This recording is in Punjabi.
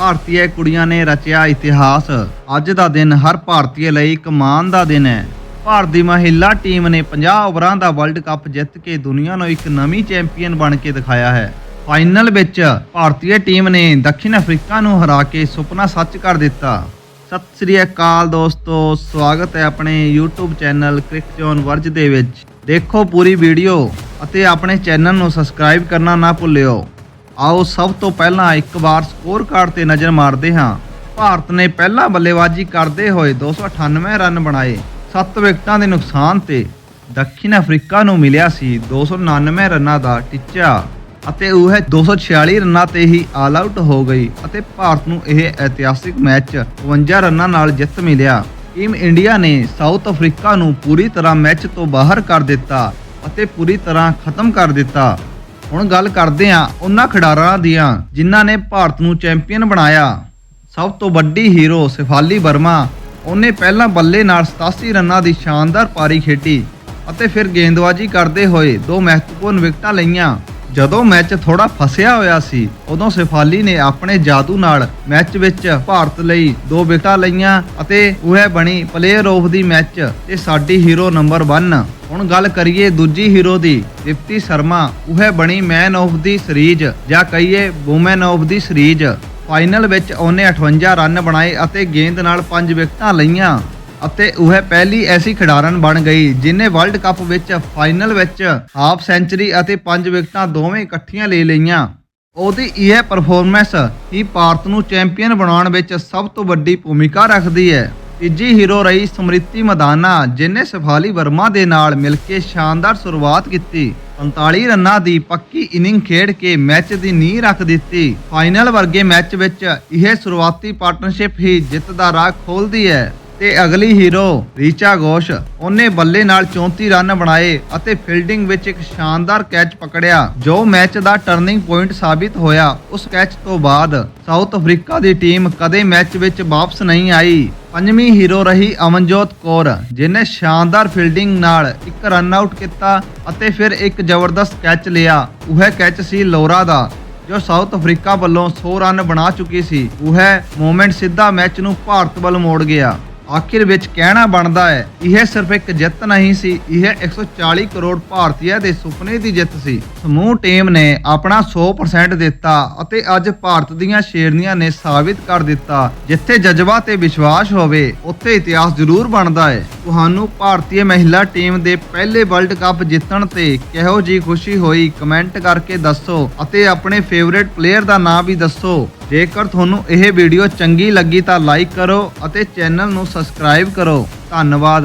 ਭਾਰਤੀ ਕੁੜੀਆਂ ਨੇ ਰਚਿਆ ਇਤਿਹਾਸ। ਅੱਜ ਦਾ ਦਿਨ ਹਰ ਭਾਰਤੀ ਲਈ ਇੱਕ ਮਾਣ ਦਾ ਦਿਨ ਹੈ। ਭਾਰਤ ਦੀ ਮਹਿਲਾ ਟੀਮ ਨੇ 50 ਓਵਰਾਂ ਦਾ ਵਰਲਡ ਕੱਪ ਜਿੱਤ ਕੇ ਦੁਨੀਆ ਨੂੰ ਇੱਕ ਨਵੀਂ ਚੈਂਪੀਅਨ ਬਣ ਕੇ ਦਿਖਾਇਆ ਹੈ। ਫਾਈਨਲ ਵਿੱਚ ਭਾਰਤੀ ਟੀਮ ਨੇ ਦੱਖਣ ਅਫਰੀਕਾ ਨੂੰ ਹਰਾ ਕੇ ਸੁਪਨਾ ਸੱਚ ਕਰ ਦਿੱਤਾ। ਸਤਿ ਸ੍ਰੀ ਅਕਾਲ ਦੋਸਤੋ, ਸਵਾਗਤ ਹੈ ਆਪਣੇ YouTube ਚੈਨਲ ਕ੍ਰਿਕਟ ਜ਼ੋਨ ਵਰਜ ਦੇ ਵਿੱਚ। ਦੇਖੋ ਪੂਰੀ ਵੀਡੀਓ ਅਤੇ ਆਪਣੇ ਚੈਨਲ ਨੂੰ ਸਬਸਕ੍ਰਾਈਬ ਕਰਨਾ ਨਾ ਭੁੱਲਿਓ। ਆਓ ਸਭ ਤੋਂ ਪਹਿਲਾਂ ਇੱਕ ਵਾਰ ਸਕੋਰ ਕਾਰਡ ਤੇ ਨਜ਼ਰ ਮਾਰਦੇ ਹਾਂ। ਭਾਰਤ ਨੇ ਪਹਿਲਾਂ ਬੱਲੇਬਾਜ਼ੀ ਕਰਦੇ ਹੋਏ 298 ਰਨ ਬਣਾਏ। 7 ਵਿਕਟਾਂ ਦੇ ਨੁਕਸਾਨ ਤੇ ਦੱਖਣ ਅਫਰੀਕਾ ਨੂੰ ਮਿਲਿਆ ਸੀ 299 ਰਨਾਂ ਦਾ ਟੀਚਾ ਅਤੇ ਉਹ 246 ਰਨਾਂ ਤੇ ਹੀ ਆਲ ਆਊਟ ਹੋ ਗਈ ਅਤੇ ਭਾਰਤ ਨੂੰ ਇਹ ਇਤਿਹਾਸਿਕ ਮੈਚ 52 ਰਨਾਂ ਨਾਲ ਜਿੱਤ ਮਿਲਿਆ। ਟੀਮ ਇੰਡੀਆ ਨੇ ਸਾਊਥ ਅਫਰੀਕਾ ਨੂੰ ਪੂਰੀ ਤਰ੍ਹਾਂ ਮੈਚ ਤੋਂ ਬਾਹਰ ਕਰ ਦਿੱਤਾ ਅਤੇ ਪੂਰੀ ਤਰ੍ਹਾਂ ਖਤਮ ਕਰ ਦਿੱਤਾ। ਹੁਣ ਗੱਲ ਕਰਦੇ ਹਾਂ ਉਹਨਾਂ ਖਿਡਾਰਾਂ ਦੀਆਂ, ਜਿਨ੍ਹਾਂ ਨੇ ਭਾਰਤ ਨੂੰ ਚੈਂਪੀਅਨ ਬਣਾਇਆ। ਸਭ ਤੋਂ ਵੱਡੀ ਹੀਰੋ ਸਿਫਾਲੀ ਵਰਮਾ, ਉਹਨੇ ਪਹਿਲਾਂ ਬੱਲੇ ਨਾਲ 87 ਰਨਾਂ ਦੀ ਸ਼ਾਨਦਾਰ ਪਾਰੀ ਖੇਡੀ ਅਤੇ ਫਿਰ ਗੇਂਦਬਾਜ਼ੀ ਕਰਦੇ ਹੋਏ ਦੋ ਮਹੱਤਵਪੂਰਨ ਵਿਕਟਾਂ ਲਈਆਂ। ਜਦੋਂ ਮੈਚ ਥੋੜਾ ਫਸਿਆ ਹੋਇਆ ਸੀ, ਉਦੋਂ ਸਿਫਾਲੀ ਨੇ ਆਪਣੇ ਜਾਦੂ ਨਾਲ ਮੈਚ ਵਿੱਚ ਭਾਰਤ ਲਈ ਦੋ ਵਿਕਟਾਂ ਲਈਆਂ ਅਤੇ ਉਹ ਬਣੀ ਪਲੇਅਰ ਆਫ ਦੀ ਮੈਚ ਤੇ ਸਾਡੀ ਹੀਰੋ ਨੰਬਰ 1 ਹੁਣ ਗੱਲ ਕਰੀਏ ਦੂਜੀ ਹੀਰੋ ਦੀ, ਦਿਪਤੀ ਸ਼ਰਮਾ, ਉਹ ਬਣੀ ਮੈਨ ਆਫ ਦੀ ਸੀਰੀਜ਼ ਜਾਂ ਕਹੀਏ woman of the series final ਵਿੱਚ ਉਹਨੇ 58 ਰਨ ਬਣਾਏ ਅਤੇ ਗੇਂਦ ਨਾਲ 5 ਵਿਕਟਾਂ ਲਈਆਂ। ਅਤੇ ਉਹ ਪਹਿਲੀ ਐਸੀ ਖਿਡਾਰਨ ਬਣ ਗਈ, ਜਿਨੇ ਵਰਲਡ ਕੱਪ ਵਿੱਚ ਫਾਈਨਲ ਵਿੱਚ ਹਾਫ ਸੈਂਚਰੀ ਅਤੇ 5 ਵਿਕਟਾਂ ਦੋਵੇਂ ਇਕੱਠੀਆਂ ਲੈ ਲਈਆਂ। ਉਹਦੀ ਇਹ ਪਰਫਾਰਮੈਂਸ ਹੀ ਭਾਰਤ ਨੂੰ ਚੈਂਪੀਅਨ ਬਣਾਉਣ ਵਿੱਚ ਸਭ ਤੋਂ ਵੱਡੀ ਭੂਮਿਕਾ ਰੱਖਦੀ ਹੈ। ਤੀਜੀ ਹੀਰੋ ਰਹੀ ਸਮ੍ਰਿਤੀ ਮਦਾਨਾ, ਜਿਨੇ ਸਫਾਲੀ ਵਰਮਾ ਦੇ ਨਾਲ ਮਿਲ ਕੇ ਸ਼ਾਨਦਾਰ ਸ਼ੁਰੂਆਤ ਕੀਤੀ। 45 ਰਨਾਂ ਦੀ ਪੱਕੀ ਇਨਿੰਗ ਖੇਡ ਕੇ ਮੈਚ ਦੀ ਨੀਂਹ ਰੱਖ ਦਿੱਤੀ। ਫਾਈਨਲ ਵਰਗੇ ਮੈਚ ਵਿੱਚ ਇਹ ਸ਼ੁਰੂਆਤੀ ਪਾਰਟਨਰਸ਼ਿਪ ਹੀ ਜਿੱਤ ਦਾ ਰਾਹ ਖੋਲਦੀ ਹੈ। ਤੇ ਅਗਲੀ ਹੀਰੋ, ਰੀਚਾ ਘੋਸ਼, ਉਹਨੇ ਬੱਲੇ ਨਾਲ 34 ਰਨ ਬਣਾਏ ਅਤੇ ਫੀਲਡਿੰਗ ਵਿੱਚ ਇੱਕ ਸ਼ਾਨਦਾਰ ਕੈਚ ਪਕੜਿਆ, ਜੋ ਮੈਚ ਦਾ ਟਰਨਿੰਗ ਪੁਆਇੰਟ ਸਾਬਿਤ ਹੋਇਆ। ਉਸ ਕੈਚ ਤੋਂ ਬਾਅਦ ਸਾਊਥ ਅਫਰੀਕਾ ਦੀ ਟੀਮ ਕਦੇ ਮੈਚ ਵਿੱਚ ਵਾਪਸ ਨਹੀਂ ਆਈ। ਪੰਜਵੀਂ ਹੀਰੋ ਰਹੀ ਅਮਨਜੋਤ ਕੌਰ ਜਿਨੇ ਸ਼ਾਨਦਾਰ ਫੀਲਡਿੰਗ ਨਾਲ ਇੱਕ ਰਨ ਆਊਟ ਕੀਤਾ ਅਤੇ ਫਿਰ ਇੱਕ ਜ਼ਬਰਦਸਤ ਕੈਚ ਲਿਆ। ਉਹ ਕੈਚ ਸੀ ਲੋਰਾ ਦਾ, ਜੋ ਸਾਊਥ ਅਫਰੀਕਾ ਵੱਲੋਂ 100 ਰਨ ਬਣਾ ਚੁੱਕੀ ਸੀ। ਉਹ ਮੂਮੈਂਟ ਸਿੱਧਾ ਮੈਚ ਨੂੰ ਭਾਰਤ ਵੱਲ ਮੋੜ ਗਿਆ। ਆਖਿਰ ਵਿੱਚ ਕਹਿਣਾ ਬਣਦਾ ਹੈ, ਇਹ ਸਿਰਫ ਇੱਕ ਜਿੱਤ ਨਹੀਂ ਸੀ, ਇਹ 140 ਕਰੋੜ ਭਾਰਤੀਆਂ ਦੇ ਸੁਪਨੇ ਦੀ ਜਿੱਤ ਸੀ। ਸਮੂਹ ਟੀਮ ਨੇ ਆਪਣਾ 100% ਦਿੱਤਾ ਅਤੇ ਅੱਜ ਭਾਰਤ ਦੀਆਂ ਸ਼ੇਰਨੀਆਂ ਨੇ ਸਾਬਿਤ ਕਰ ਦਿੱਤਾ। ਜਿੱਥੇ ਜਜ਼ਬਾ ਤੇ ਵਿਸ਼ਵਾਸ ਹੋਵੇ, ਉੱਥੇ ਇਤਿਹਾਸ ਜ਼ਰੂਰ ਬਣਦਾ ਹੈ। ਤੁਹਾਨੂੰ ਭਾਰਤੀ ਮਹਿਲਾ ਟੀਮ ਦੇ ਪਹਿਲੇ ਵਰਲਡ ਕੱਪ ਜਿੱਤਣ ਤੇ ਕਿਹੋ ਜੀ ਖੁਸ਼ੀ ਹੋਈ, ਕਮੈਂਟ ਕਰਕੇ ਦੱਸੋ ਅਤੇ ਆਪਣੇ ਫੇਵਰੇਟ ਪਲੇਅਰ ਦਾ ਨਾਮ ਵੀ ਦੱਸੋ। ਜੇਕਰ ਤੁਹਾਨੂੰ ਇਹ ਵੀਡੀਓ ਚੰਗੀ ਲੱਗੀ ਤਾਂ ਲਾਈਕ ਕਰੋ ਅਤੇ ਚੈਨਲ ਨੂੰ ਸਬਸਕ੍ਰਾਈਬ ਕਰੋ। ਧੰਨਵਾਦ।